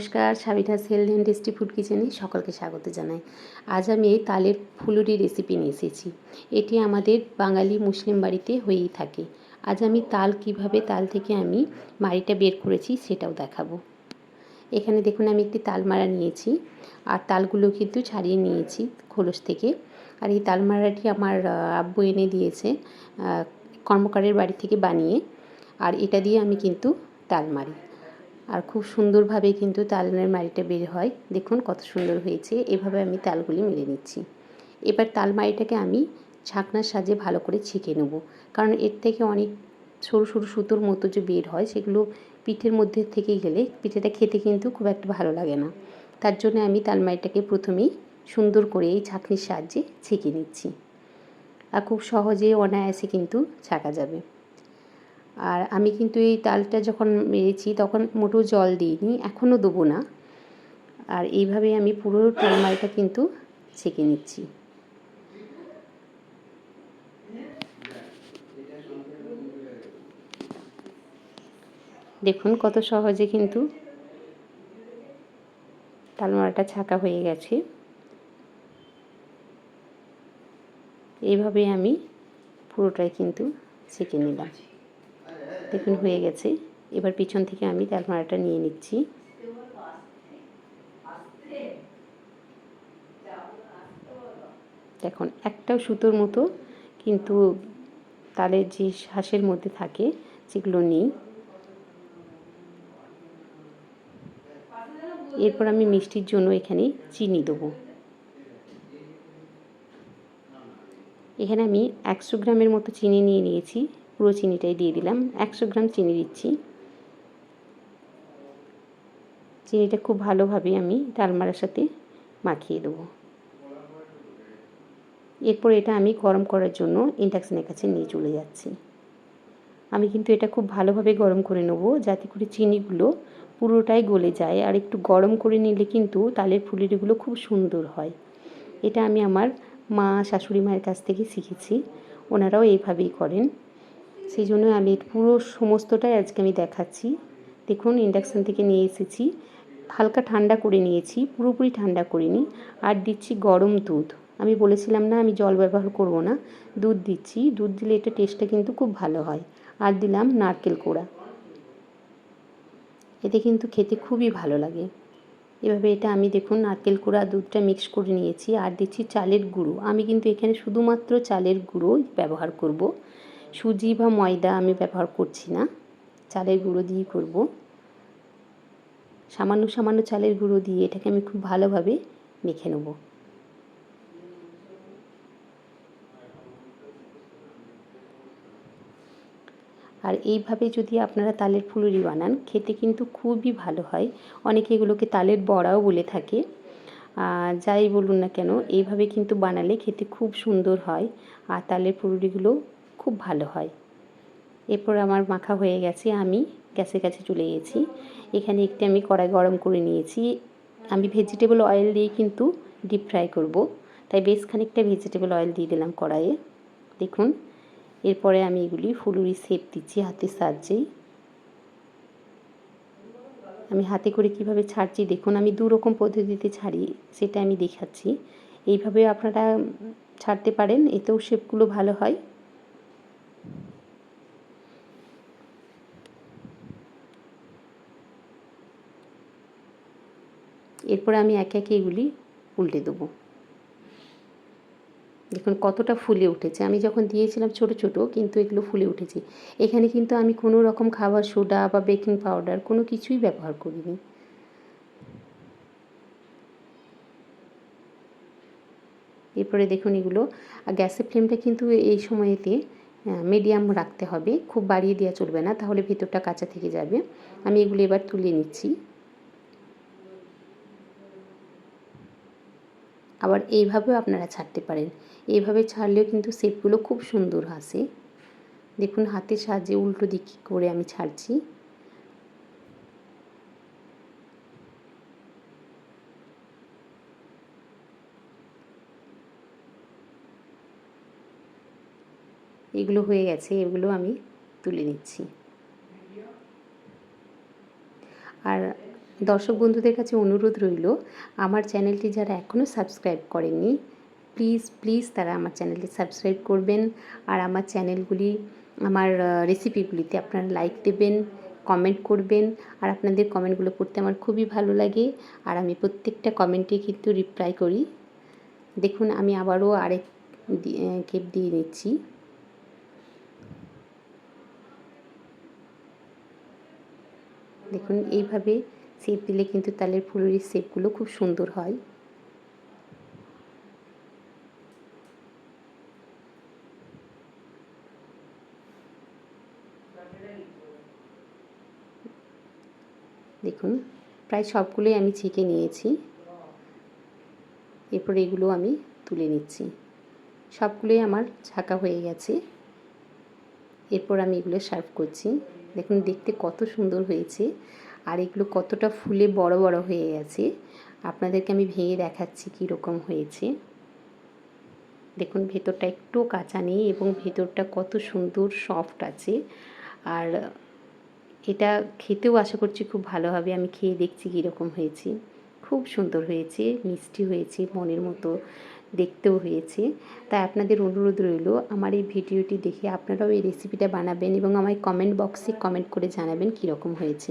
নমস্কার, Sabina's health and tasty food কিচেনে সকলকে স্বাগত জানাই। আজ আমি এই তালের ফুলুরি রেসিপি নিয়ে এসেছি। এটি আমাদের বাঙালি মুসলিম বাড়িতে হয়েই থাকে। আজ আমি তাল কীভাবে তাল থেকে আমি মাড়িটা বের করেছি সেটাও দেখাবো। এখানে দেখুন, আমি একটি তাল মারা নিয়েছি। আর তালগুলো কিন্তু ছাড়িয়ে নিয়েছি খোলস থেকে। আর এই তাল মারাটি আমার আব্বু এনে দিয়েছে কর্মকারের বাড়ি থেকে বানিয়ে। আর এটা দিয়ে আমি কিন্তু তাল মারি। আর খুব সুন্দরভাবে কিন্তু তালের মাড়িটা বের হয়। দেখুন কত সুন্দর হয়েছে। এভাবে আমি তালগুলি মেরে নিচ্ছি। এবার তাল মাড়িটাকে আমি ছাকনার সাহায্যে ভালো করে ছেঁকে নেব। কারণ এর থেকে অনেক সরু সরু সুতোর মতো যে বের হয়, সেগুলো পিঠের মধ্যে থেকে গেলে পিঠেটা খেতে কিন্তু খুব একটা ভালো লাগে না। তার জন্য আমি তালমারিটাকে প্রথমেই সুন্দর করে এই ছাঁকনির সাহায্যে ছেঁকে নিচ্ছি। আর খুব সহজে অনায়াসে কিন্তু ছাকা যাবে। আর আমি কিন্তু এই তালটা যখন মেরেছি তখন মোটেও জল দিইনি, এখনও দেবো না। আর এইভাবে আমি পুরো তালমারিটা কিন্তু ছেঁকে নিচ্ছি। দেখুন কত সহজে কিন্তু তালমারাটা ছাকা হয়ে গেছে। এইভাবে আমি পুরোটাই কিন্তু ছেঁকে নিলাম। দেখুন, হয়ে গেছে। এবার পিছন থেকে আমি তালমারাটা নিয়ে নিচ্ছি। দেখুন, একটাও সুতোর মতো, কিন্তু তালের যে শ্বাসের মধ্যে থাকে, সেগুলো নেই। এরপর আমি মিষ্টির জন্য এখানে চিনি দেবো। এখানে আমি একশো গ্রামের মতো চিনি নিয়ে নিয়েছি। পুরো চিনিটাই দিয়ে দিলাম। একশো গ্রাম চিনি দিচ্ছি। চিনিটা খুব ভালোভাবে আমি তালমারার সাথে মাখিয়ে দেবো। এরপর এটা আমি গরম করার জন্য ইন্ডাকশানের কাছে নিয়ে চলে যাচ্ছি। আমি কিন্তু এটা খুব ভালোভাবে গরম করে নেব যাতে করে চিনিগুলো পুরোটাই গলে যায়। আর একটু গরম করে নিলে কিন্তু তালের ফুলিরিগুলো খুব সুন্দর হয়। এটা আমি আমার মা শাশুড়ি মায়ের কাছ থেকে শিখেছি। ওনারাও এইভাবেই করেন। সেই জন্য আমি পুরো সমস্তটাই আজকে আমি দেখাচ্ছি। দেখুন ইন্ডাকশান থেকে নিয়ে এসেছি। হালকা ঠান্ডা করে নিয়েছি, পুরোপুরি ঠান্ডা করিনি। আর দিচ্ছি গরম দুধ। আমি বলেছিলাম না আমি জল ব্যবহার করব না। দুধ দিচ্ছি। দুধ দিলে এটা টেস্টটা কিন্তু খুব ভালো হয়। আর দিলাম নারকেল কোড়া। এতে কিন্তু খেতে খুবই ভালো লাগে। এভাবে এটা আমি দেখুন নারকেল কোড়া দুধটা মিক্স করে নিয়েছি। আর দিচ্ছি চালের গুঁড়ো। আমি কিন্তু এখানে শুধুমাত্র চালের গুঁড়ো ব্যবহার করব। সুজি বা ময়দা আমি ব্যবহার করছি না। চালের গুঁড়ো দিয়ে করব। সামান্য সামান্য চালের গুঁড়ো দিয়ে এটাকে আমি খুব ভালোভাবে মেখে নেব। আর এইভাবে যদি আপনারা তালের ফুলুরি বানান, খেতে কিন্তু খুবই ভালো হয়। অনেকে এগুলোকে তালের বড়াও বলে থাকে। যাই বলুন না কেন, এইভাবে কিন্তু বানালে খেতে খুব সুন্দর হয়। আর তালের ফুলুরিগুলো খুব ভালো হয়। এরপর আমার মাখা হয়ে গেছে, আমি গ্যাসের কাছে চলে গেছি। এখানে একটি আমি কড়াই গরম করে নিয়েছি। আমি ভেজিটেবল অয়েল দিয়ে কিন্তু ডিপ ফ্রাই করব। তাই বেশ খানিকটা ভেজিটেবল অয়েল দিয়ে দিলাম কড়াইয়ে। দেখুন, এরপরে আমি এগুলি ফুলুরি শেপ দিচ্ছি হাতের সাহায্যেই। আমি হাতে করে কীভাবে ছাড়ছি? দেখুন, আমি দু রকম পদ্ধতিতে ছাড়ি, সেটা আমি দেখাচ্ছি। এইভাবে আপনারা ছাড়তে পারেন, এতেও শেপগুলো ভালো হয়। এরপরে আমি একে একে এগুলি উল্টে দেবো। দেখুন কতটা ফুলে উঠেছে। আমি যখন দিয়েছিলাম ছোট ছোট কিন্তু এগুলো ফুলে উঠেছে। এখানে কিন্তু আমি কোনো রকম খাবার সোডা বা বেকিং পাউডার কোনো কিছুই ব্যবহার করিনি। এরপরে দেখুন এগুলো, আর গ্যাসের ফ্লেমটা কিন্তু এই সময়েতে মিডিয়াম রাখতে হবে। খুব বাড়িয়ে দেওয়া চলবে না, তাহলে ভেতরটা কাঁচা থেকে যাবে। আমি এগুলো এবার তুলে নিচ্ছি। আবার এইভাবেও আপনারা ছাড়তে পারেন। এইভাবে ছাড়লেও কিন্তু শেপগুলো খুব সুন্দর আসে। দেখুন হাতের সাহায্যে উল্টো দিক করে আমি ছাড়ছি। এগুলো হয়ে গেছে, এগুলো আমি তুলে নিচ্ছি। আর দর্শক বন্ধুদের কাছে অনুরোধ রইল, আমার চ্যানেলটি যারা এখনও সাবস্ক্রাইব করেননি প্লিজ প্লিজ তারা আমার চ্যানেলটি সাবস্ক্রাইব করবেন আর আমার চ্যানেলগুলি, আমার রেসিপিগুলিতে আপনারা লাইক দেবেন কমেন্ট করবেন আর আপনাদের কমেন্টগুলো পড়তে আমার খুবই ভালো লাগে আর আমি প্রত্যেকটা কমেন্টে কিন্তু রিপ্লাই করি। দেখুন, আমি আবারও আরেক কেপ দিয়ে নিচ্ছি দেখুন, এইভাবে শেপ দিলে কিন্তু তালের ফুলুরির শেপগুলো খুব সুন্দর হয়। দেখুন, প্রায় সবগুলোই আমি ছেঁকে নিয়েছি। এরপর এগুলো আমি তুলে নিচ্ছি। সবগুলোই আমার ছাকা হয়ে গেছে। এরপর আমি এগুলো সার্ভ করছি। দেখুন, দেখতে কত সুন্দর হয়েছে। আর এগুলো কতটা ফুলে বড় বড় হয়ে গেছে, আপনাদেরকে আমি ভেঙে দেখাচ্ছি কীরকম হয়েছে। দেখুন, ভেতরটা একটু কাঁচা নেই এবং ভেতরটা কত সুন্দর সফট আছে। আর এটা খেতেও আশা করছি খুব ভালো হবে আমি খেয়ে দেখছি কীরকম হয়েছে। খুব সুন্দর হয়েছে, মিষ্টি হয়েছে, মনের মতো দেখতেও হয়েছে। তাই আপনাদের অনুরোধ রইল, আমার এই ভিডিওটি দেখে আপনারাও এই রেসিপিটা বানাবেন এবং আমায় কমেন্ট বক্সে কমেন্ট করে জানাবেন কীরকম হয়েছে।